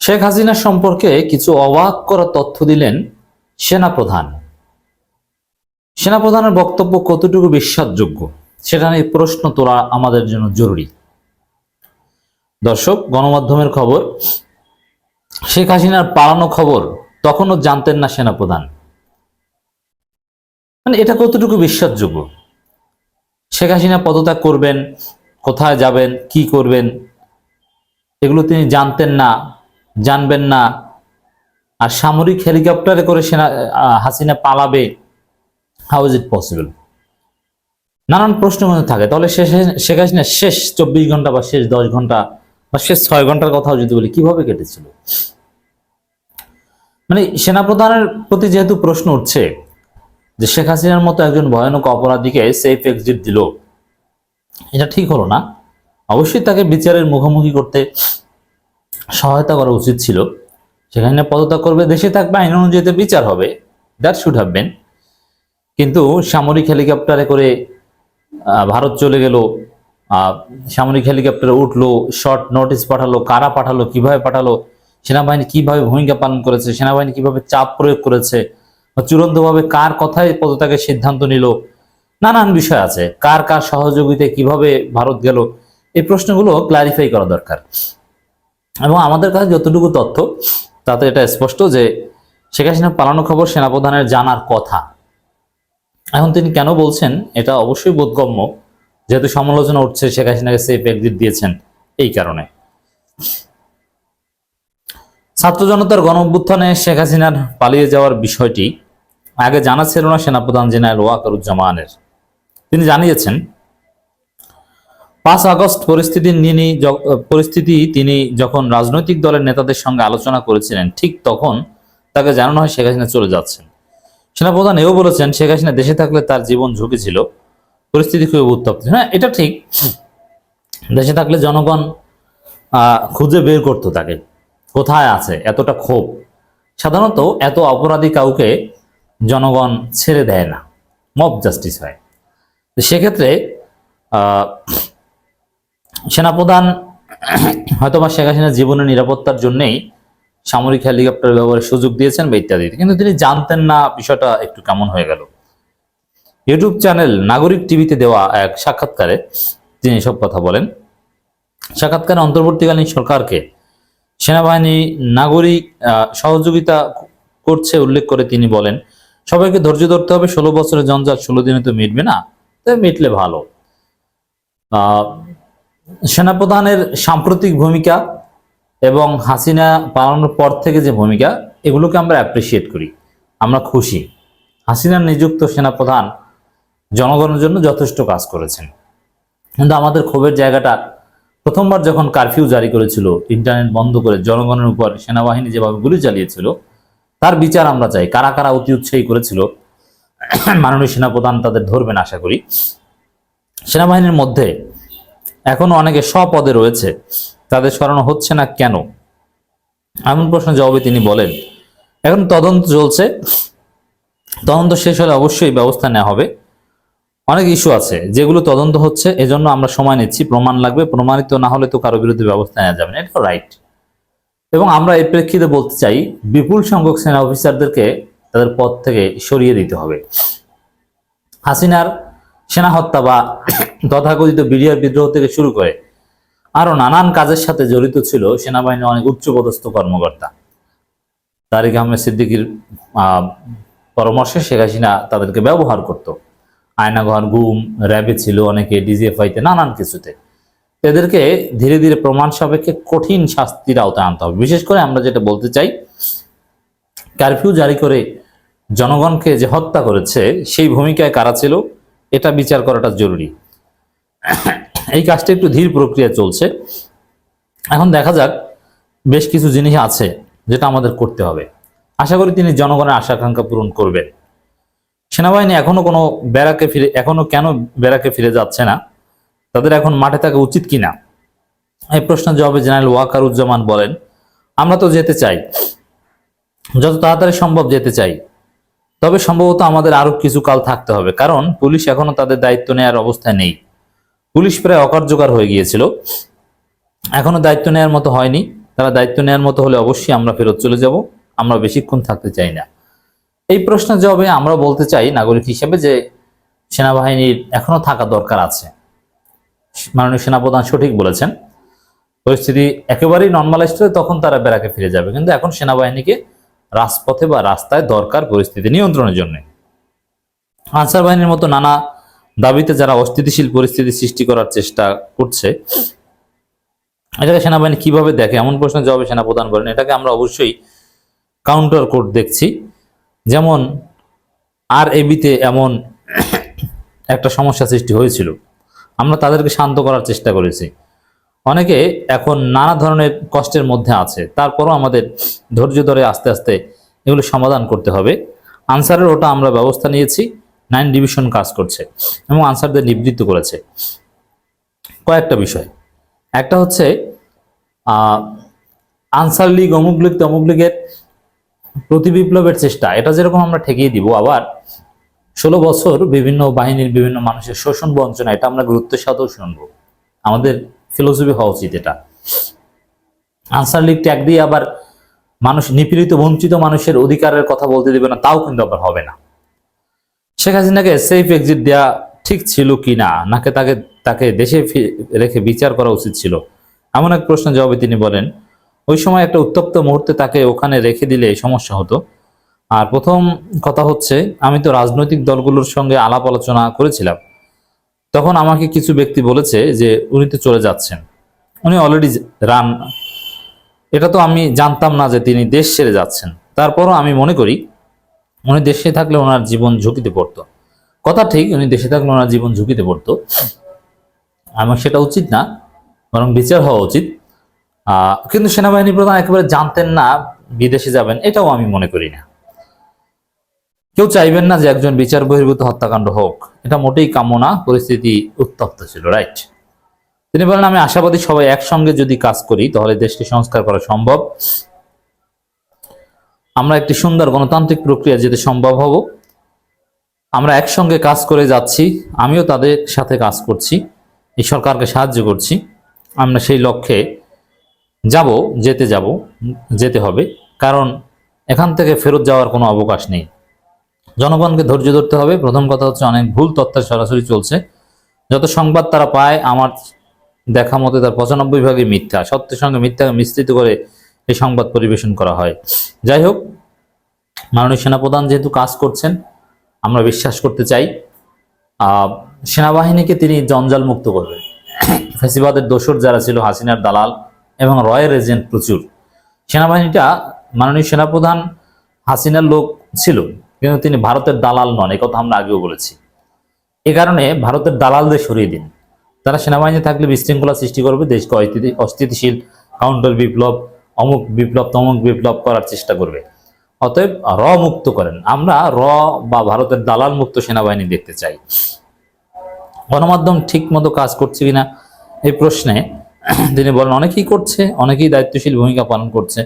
শেখ হাসিনা সম্পর্কে কিছু অবাক করা তথ্য দিলেন সেনাপ্রধান। সেনাপ্রধানের বক্তব্য কতটুকু বিশ্বাসযোগ্য, সেটা নিয়ে প্রশ্ন তোলা আমাদের জন্য জরুরি। দর্শক, গণমাধ্যমের খবর, শেখ হাসিনার পালানো খবর তখনও জানতেন না সেনাপ্রধান। মানে এটা কতটুকু বিশ্বাসযোগ্য? শেখ হাসিনা পদত্যাগ করবেন, কোথায় যাবেন, কি করবেন, এগুলো তিনি জানতেন না জানবেন না। আর সামরিক হেলিকপ্টারে করে সেনা হাসিনা পালাবে। হাউ ইজ ইট পসিবল নানান প্রশ্ন থাকে। তাহলে শেখ হাসিনা শেষ চব্বিশ ঘণ্টা বা শেষ দশ ঘণ্টা বা শেষ ছয় ঘণ্টার কথাও যদি বলি, কীভাবে কেটেছিল? মানে সেনাপ্রধানের প্রতি যেহেতু প্রশ্ন উঠছে যে শেখ হাসিনার মতো একজন ভয়ানক অপরাধীকে সেফ এক্সিট দিল, এটা ঠিক হলো না। অবশ্যই তাকে বিচারের মুখোমুখি করতে সহায়তা করা উচিত ছিল। সেখানে পদত্যাগ করবে, দেশে থাকবে, আইন অনুযায়ী বিচার হবে। দ্যাট শুড হ্যাভ বেন কিন্তু সামরিক হেলিকপ্টারে করে ভারত চলে গেল। সামরিক হেলিকপ্টারে উঠল শর্ট নোটিশ পাঠালো, কারা পাঠালো, কীভাবে পাঠালো, সেনাবাহিনী কীভাবে ভূমিকা পালন করেছে, সেনাবাহিনী কীভাবে চাপ প্রয়োগ করেছে চূড়ান্তভাবে কার কথায় পদত্যাগের সিদ্ধান্ত নিল, নানান বিষয় আছে। কার কার সহযোগিতায় কীভাবে ভারত গেল, এই প্রশ্নগুলো ক্লারিফাই করা দরকার। এবং আমাদের কাছে যতটুকু তথ্য, তাতে এটা স্পষ্ট যে শেখ হাসিনা পালানো খবর সেনাপ্রধানের জানার কথা। এখন তিনি কেন বলছেন, এটা অবশ্যই বোধগম্য। যেহেতু সমালোচনা উঠছে, শেখ হাসিনাকে সেফ এক্সিট দিয়েছেন এই কারণে। ছাত্র জনতার গণ অভ্যুত্থানে শেখ হাসিনার পালিয়ে যাওয়ার বিষয়টি আগে জানা ছিল না সেনাপ্রধান জেনারেল ওয়াকারুজ্জামানের তিনি জানিয়েছেন পাঁচ আগস্ট পরিস্থিতি নিয়ে পরিস্থিতি তিনি যখন রাজনৈতিক দলের নেতাদের সঙ্গে আলোচনা করেছিলেন, ঠিক তখন তাকে জানানো হয় শেখ হাসিনা চলে যাচ্ছেন। সেনাপ্রধান এও বলেছেন, শেখ হাসিনা দেশে থাকলে তার জীবন ঝুঁকি ছিল। পরিস্থিতি খুবই উত্তপ্ত। হ্যাঁ এটা ঠিক। দেশে থাকলে জনগণ খুঁজে বের করতো তাকে। কোথায় আছে? এতটা ক্ষোভ। সাধারণত এত অপরাধী কাউকে জনগণ ছেড়ে দেয় না। মব জাস্টিস হয়। সেক্ষেত্রে সেনাপ্রধান হয়তোবা শেখ হাসিনার জীবনের নিরাপত্তার জন্যেই সামরিক হেলিকপ্টার ব্যবহারের সুযোগ দিয়েছেন বা ইত্যাদি। কিন্তু তিনি জানতেন না বিষয়টা একটু কেমন হয়ে গেল। ইউটিউব চ্যানেল নাগরিক টিভিতে দেওয়া এক সাক্ষাৎকারে তিনি এসব কথা বলেন। সাক্ষাৎকারে অন্তর্বর্তীকালীন সরকারকে সেনাবাহিনী, নাগরিক সহযোগিতা করছে উল্লেখ করে তিনি বলেন, সবাইকে ধৈর্য ধরতে হবে, ষোলো বছরের জঞ্জাল, ষোলো দিনে তো মিটবে না তবে মিটলে ভালো। সেনাপ্রধানের সাম্প্রতিক ভূমিকা এবং হাসিনা পালানোর পর থেকে যে ভূমিকা, এগুলোকে আমরা অ্যাপ্রিসিয়েট করি। আমরা খুশি। হাসিনার নিযুক্ত সেনাপ্রধান জনগণের জন্য যথেষ্ট কাজ করেছেন। কিন্তু আমাদের ক্ষোভের জায়গাটা প্রথমবার যখন কারফিউ জারি করেছিল ইন্টারনেট বন্ধ করে জনগণের উপর সেনাবাহিনী যেভাবে গুলি চালিয়েছিল, তার বিচার আমরা চাই। কারা কারা অতি উৎসাহী করেছিল, মাননীয় সেনাপ্রধান তাদের ধরবেন আশা করি। সেনাবাহিনীর মধ্যে এখনও অনেকে স্বপদে রয়েছে। তাদের সরানো হচ্ছে না কেন? এমন প্রশ্নের জবাবে তিনি বলেন, এখন তদন্ত চলছে। তদন্ত শেষ হলে অবশ্যই ব্যবস্থা নেওয়া হবে। অনেক ইস্যু আছে, যেগুলো তদন্ত হচ্ছে, এজন্য আমরা সময় নিচ্ছি, প্রমাণ লাগবে। প্রমাণিত না হলে তো কারও বিরুদ্ধে ব্যবস্থা নেওয়া যাবে না, এটা রাইট এবং আমরা এই প্রেক্ষিতে বলতে চাই, বিপুল সংখ্যক সেনা অফিসারদেরকে তাদের পদ থেকে সরিয়ে দিতে হবে। হাসিনার সেনা হত্যা বা তথাকথিত বিডিআর বিদ্রোহ থেকে শুরু করে আরও নানান কাজের সাথে জড়িত ছিল সেনাবাহিনীর অনেক উচ্চপদস্থ কর্মকর্তা। তারিক আহমেদ সিদ্দিকির পরামর্শে শেখ হাসিনা তাদেরকে ব্যবহার করত। আয়নাঘর গুম, র্যাবে ছিল অনেকে ডিজিএফআইতে, নানান কিছুতে। এদেরকে ধীরে ধীরে প্রমাণ সাপেক্ষে কঠিন শাস্তির আওতায় আনতে হবে। বিশেষ করে আমরা যেটা বলতে চাই, কারফিউ জারি করে জনগণকে যে হত্যা করেছে, সেই ভূমিকায় কারা ছিল? এটা বিচার করাটা জরুরি। এই কাজটা একটু ধীর প্রক্রিয়া চলছে। এখন দেখা যাক, বেশ কিছু জিনিস আছে যেটা আমাদের করতে হবে। আশা করি তিনি জনগণের আশা আকাঙ্ক্ষা পূরণ করবেন। সেনাবাহিনী এখনও কোনো ব্যারাকে ফিরে, এখনও কেন ব্যারাকে ফিরে যাচ্ছে না? তাদের এখন মাঠে থাকা উচিত কিনা? এই প্রশ্নের জবাবে জেনারেল ওয়াকারুজ্জামান বলেন, আমরা তো যেতে চাই। যত তাড়াতাড়ি সম্ভব যেতে চাই। তবে সম্ভবত আমাদের আরও কিছু কাল থাকতে হবে, কারণ পুলিশ এখনও তাদের দায়িত্ব নেওয়ার অবস্থায় নেই। পুলিশ প্রায় অকার্যকর হয়ে গিয়েছিল। এখনও দায়িত্ব নেওয়ার মতো হয়নি। তারা দায়িত্ব নেওয়ার মতো হলে অবশ্যই আমরা ফেরত চলে যাব। আমরা বেশিক্ষণ থাকতে চাই না। এই প্রশ্নের জবাবে আমরা বলতে চাই নাগরিক হিসেবে যে সেনাবাহিনীর এখনও থাকা দরকার আছে। মাননীয় সেনাপ্রধান সঠিক বলেছেন। পরিস্থিতি একেবারেই নর্মালাইজড হলে তখন তারা বেড়াকে ফিরে যাবে। কিন্তু এখন সেনাবাহিনীকে রাজপথে বা রাস্তায় দরকার পরিস্থিতি নিয়ন্ত্রণের জন্য। আনসার বাহিনীর মতো নানা দাবিতে যারা অস্থিতিশীল পরিস্থিতি সৃষ্টি করার চেষ্টা করছে, এটাকে সেনাবাহিনী কীভাবে দেখে? এমন প্রশ্নের জবাবে সেনা প্রদান করেন এটাকে আমরা অবশ্যই কাউন্টার কোড দেখছি। যেমন আর এবিতে এমন একটা সমস্যা সৃষ্টি হয়েছিল। আমরা তাদেরকে শান্ত করার চেষ্টা করেছি। অনেকে এখন নানা ধরনের কষ্টের মধ্যে আছে। তারপরও আমাদের ধৈর্য ধরে আস্তে আস্তে এগুলো সমাধান করতে হবে। আনসারের ওটা আমরা ব্যবস্থা নিয়েছি। নাইন ডিভিশন কাজ করছে এবং আনসারদের নিবৃত্ত করেছে। কয়েকটা বিষয়। একটা হচ্ছে আনসার লীগ, অমুক লীগ, তমুক লীগের প্রতি বিপ্লবের চেষ্টা। এটা যেরকম আমরা ঠেকিয়ে দিব, আবার ষোলো বছর বিভিন্ন বাহিনীর বিভিন্ন মানুষের শোষণ বঞ্চনা, এটা আমরা গুরুত্বের সাথেও শুনব। আমাদের ফিলোসফি হওয়া উচিত এটা। আনসার লীগ ট্যাগ দিয়ে আবার মানুষ নিপীড়িত, বঞ্চিত মানুষের অধিকারের কথা বলতে দেবে না, তাও কিন্তু আবার হবে না। শেখ হাসিনাকে সেফ এক্সিট দেওয়া ঠিক ছিল কি না? নাকি তাকে তাকে দেশে রেখে বিচার করা উচিত ছিল? এমন এক প্রশ্নের জবাবে তিনি বলেন, ওই সময় একটা উত্তপ্ত মুহূর্তে তাকে ওখানে রেখে দিলে সমস্যা হতো। আর প্রথম কথা হচ্ছে, আমি তো রাজনৈতিক দলগুলোর সঙ্গে আলাপ আলোচনা করেছিলাম। তখন আমাকে কিছু ব্যক্তি বলেছে যে উনি তো চলে যাচ্ছেন। উনি অলরেডি রান এটা তো আমি জানতাম না যে তিনি দেশ ছেড়ে যাচ্ছেন। তারপরও আমি মনে করি, উনি দেশে থাকলে ওনার জীবন ঝুঁকিতে পড়তো। কথা ঠিক, উনি দেশে থাকলে ওনার জীবন ঝুঁকিতে পড়তো। আমার সেটা উচিত না, বরং বিচার হওয়া উচিত। কিন্তু সেনাবাহিনী প্রধান একেবারে জানতেন না, বিদেশে যাবেন, এটাও আমি মনে করি না। কেউ চাইবেন না যে একজন বিচার বহির্ভূত হত্যাকাণ্ড হোক। এটা মোটেই কামনা পরিস্থিতি উত্তপ্ত ছিল, রাইট? তিনি বলেন, আমি আশাবাদী সবাই একসঙ্গে যদি কাজ করি, তাহলে দেশকে সংস্কার করা সম্ভব। আমরা একটি সুন্দর গণতান্ত্রিক প্রক্রিয়া যেতে সম্ভব হব। আমরা একসঙ্গে কাজ করে যাচ্ছি, আমিও তাদের সাথে কাজ করছি, এই সরকারকে সাহায্য করছি। আমরা সেই লক্ষ্যে যাব, যেতে যাব, যেতে হবে। কারণ এখান থেকে ফেরত যাওয়ার কোনো অবকাশ নেই। জনগণকে ধৈর্য ধরতে হবে। প্রথম কথা হচ্ছে অনেক ভুল তথ্য সরাসরি চলছে। যত সংবাদ তারা পায়, আমার দেখা মতে তার পঁচানব্বই ভাগই মিথ্যা। সত্যের সঙ্গে মিথ্যাকে মিশ্রিত করে এই সংবাদ পরিবেশন করা হয়। যাই হোক, মাননীয় সেনাপ্রধান যেহেতু কাজ করছেন, আমরা বিশ্বাস করতে চাই। সেনাবাহিনীকে তিনি জঞ্জাল মুক্ত করবেন ফেসিবাদের দোসর যারা ছিল, হাসিনার দালাল এবং রয়ের এজেন্ট প্রচুর। সেনাবাহিনীটা মাননীয় সেনাপ্রধান হাসিনার লোক ছিল। কিন্তু তিনি ভারতের দালাল নন কথা আমরা আগেও বলেছি। এ কারণে ভারতের দালালদের সরিয়ে দিন। তারা সেনাবাহিনী থাকলে বিশৃঙ্খলা সৃষ্টি করবে, দেশকে অস্থিতিশীল, কাউন্টার বিপ্লব, অমুক বিপ্লব, তমুক বিপ্লব করার চেষ্টা করবে। অতএব র মুক্ত করেন। আমরা র বা ভারতের দালাল মুক্ত সেনাবাহিনী দেখতে চাই। গণমাধ্যম ঠিক মতো কাজ করছে কিনা, এই প্রশ্নে তিনি বলেন, অনেকেই করছে, অনেকেই দায়িত্বশীল ভূমিকা পালন করছে।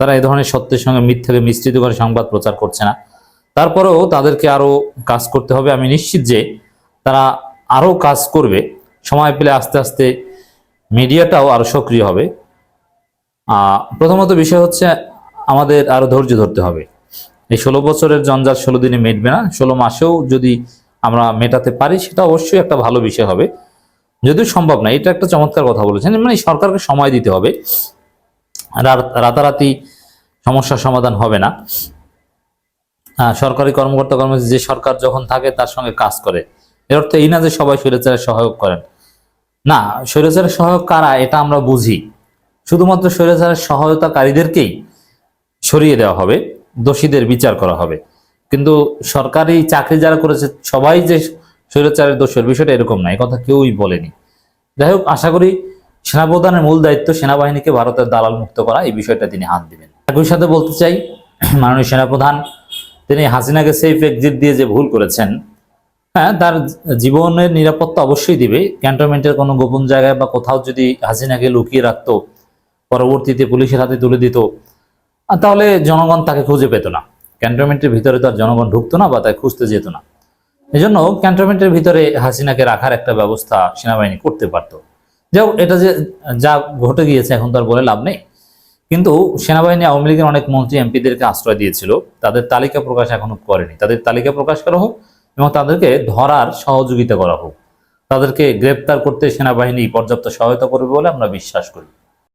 তারা এই ধরনের সত্যের সঙ্গে মিথ্যাকে মিশ্রিত করে সংবাদ প্রচার করছে না। তারপরেও তাদেরকে আরও কাজ করতে হবে। আমি নিশ্চিত যে তারা আরও কাজ করবে। সময় পেলে আস্তে আস্তে মিডিয়াটাও আরও সক্রিয় হবে। প্রথমত বিষয় হচ্ছে আমাদের আরও ধৈর্য ধরতে হবে। এই ষোলো বছরের জঞ্জাল ষোলো দিনে মেটবে না। ষোলো মাসেও যদি আমরা মেটাতে পারি, সেটা অবশ্যই একটা ভালো বিষয় হবে। যদিও সম্ভব না, এটা একটা চমৎকার কথা বলেছেন। মানে সরকারকে সময় দিতে হবে। রাত- রাতারাতি সমস্যার সমাধান হবে না। সরকারি কর্মকর্তা কর্মচারী যে সরকার যখন থাকে তার সঙ্গে কাজ করে। এর অর্থ এই না যে সবাই স্বৈরাচারের সহায়ক করেন। না, স্বৈরাচারের সহায়ক কারা এটা আমরা বুঝি। শুধুমাত্র স্বৈরাচারের সহায়তাকারীদেরকেই সরিয়ে দেওয়া হবে, দোষীদের বিচার করা হবে। কিন্তু সরকারি চাকরি যারা করেছে, সবাই যে স্বৈরাচারের দোষের বিষয়টা এরকম না, এই কথা কেউই বলেনি। যাই হোক, আশা করি সেনাপ্রধানের মূল দায়িত্ব সেনাবাহিনীকে ভারতের দালাল মুক্ত করা, এই বিষয়টা তিনি হাত দিবেন। একই সাথে বলতে চাই, মাননীয় সেনাপ্রধান তিনি হাসিনাকে সেফ এক্সিট দিয়ে যে ভুল করেছেন হ্যাঁ তার জীবনের নিরাপত্তা অবশ্যই দিবে। ক্যান্টনমেন্টের কোনো গোপন জায়গায় বা কোথাও যদি হাসিনাকে লুকিয়ে রাখতো, পরবর্তীতে পুলিশের হাতে তুলে দিত তাহলে জনগণ তাকে খুঁজে পেত না। ক্যান্টনমেন্টের ভিতরে তার জনগণ ঢুকতো না বা তাকে খুঁজতে যেত না। এজন্য ক্যান্টনমেন্টের ভিতরে হাসিনাকে রাখার একটা ব্যবস্থা সেনাবাহিনী করতে পারত। যাও এটা যে যা ঘটে গিয়েছে, এখন তার বলে লাভ নেই। কিন্তু সেনাবাহিনী আওয়ামী লীগের অনেক মন্ত্রী এমপিদেরকে আশ্রয় দিয়েছিল। তাদের তালিকা প্রকাশ এখনও করেনি। তাদের তালিকা প্রকাশ করা হোক এবং তাদেরকে ধরার সহযোগিতা করা হোক। তাদেরকে গ্রেপ্তার করতে সেনাবাহিনী পর্যাপ্ত সহায়তা করবে বলে আমরা বিশ্বাস করি।